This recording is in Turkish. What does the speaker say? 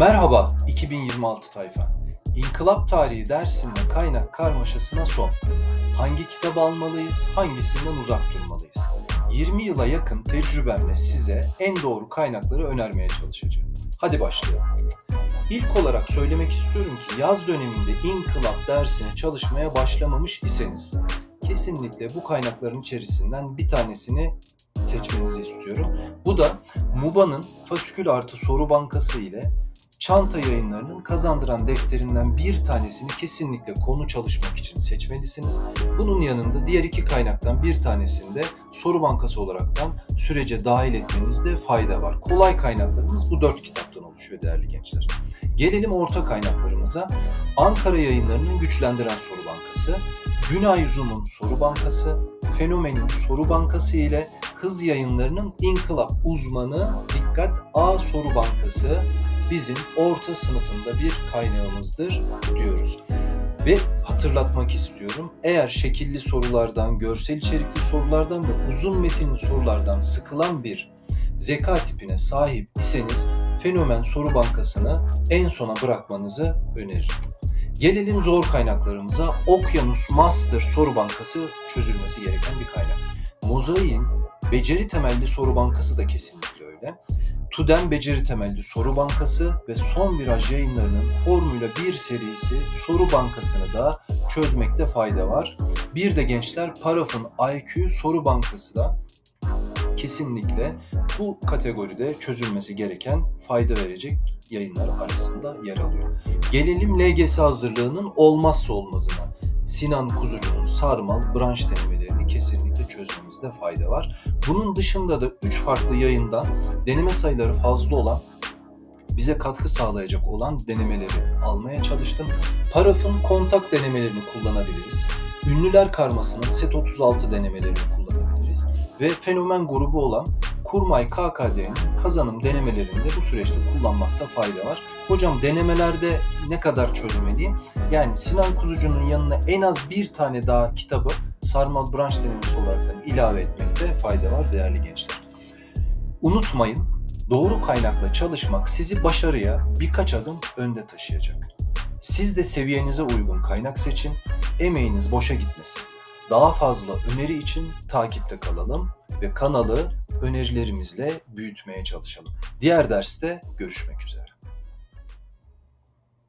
Merhaba 2026 tayfa. İnkılap tarihi dersinde kaynak karmaşasına son. Hangi kitap almalıyız, hangisinden uzak durmalıyız? 20 yıla yakın tecrübemle size en doğru kaynakları önermeye çalışacağım. Hadi başlayalım. İlk olarak söylemek istiyorum ki yaz döneminde inkılap dersine çalışmaya başlamamış iseniz kesinlikle bu kaynakların içerisinden bir tanesini seçmenizi istiyorum. Bu da MUBA'nın fasikül artı soru bankası ile Çanta yayınlarının kazandıran defterinden bir tanesini kesinlikle konu çalışmak için seçmelisiniz. Bunun yanında diğer iki kaynaktan bir tanesini de soru bankası olaraktan sürece dahil etmenizde fayda var. Kolay kaynaklarımız bu dört kitaptan oluşuyor değerli gençler. Gelelim orta kaynaklarımıza. Ankara yayınlarının güçlendiren soru bankası, Günay Zoom'un soru bankası, Fenomen'in soru bankası ile Hız yayınlarının İnkılap uzmanı Dikkat A soru bankası bizim orta sınıfında bir kaynağımızdır diyoruz. Ve hatırlatmak istiyorum. Eğer şekilli sorulardan, görsel içerikli sorulardan ve uzun metinli sorulardan sıkılan bir zeka tipine sahip iseniz Fenomen Soru Bankası'nı en sona bırakmanızı öneririm. Gelelim zor kaynaklarımıza. Okyanus Master Soru Bankası çözülmesi gereken bir kaynak. Mozaiğin beceri temelli soru bankası da kesinlikle öyle. TÜDEM Beceri Temelli Soru Bankası ve Son Viraj yayınlarının Formula 1 serisi soru bankasını da çözmekte fayda var. Bir de gençler Paraf'ın IQ Soru Bankası da kesinlikle bu kategoride çözülmesi gereken fayda verecek yayınlar arasında yer alıyor. Gelelim LGS hazırlığının olmazsa olmazına. Sinan Kuzucu'nun sarmal branş denemelerini kesinlikle çözmemizde fayda var. Bunun dışında da 3 farklı yayından deneme sayıları fazla olan bize katkı sağlayacak olan denemeleri almaya çalıştım. Paraf'ın kontak denemelerini kullanabiliriz. Ünlüler karmasının set 36 denemelerini kullanabiliriz. Ve fenomen grubu olan Kurmay KKD'nin kazanım denemelerinde bu süreçte kullanmakta fayda var. Hocam denemelerde ne kadar çözmeliyim? Yani Sinan Kuzucu'nun yanına en az bir tane daha kitabı sarmal branş denemesi olarak ilave etmekte fayda var değerli gençler. Unutmayın doğru kaynakla çalışmak sizi başarıya birkaç adım önde taşıyacak. Siz de seviyenize uygun kaynak seçin, emeğiniz boşa gitmesin. Daha fazla öneri için takipte kalalım ve kanalı önerilerimizle büyütmeye çalışalım. Diğer derste görüşmek üzere.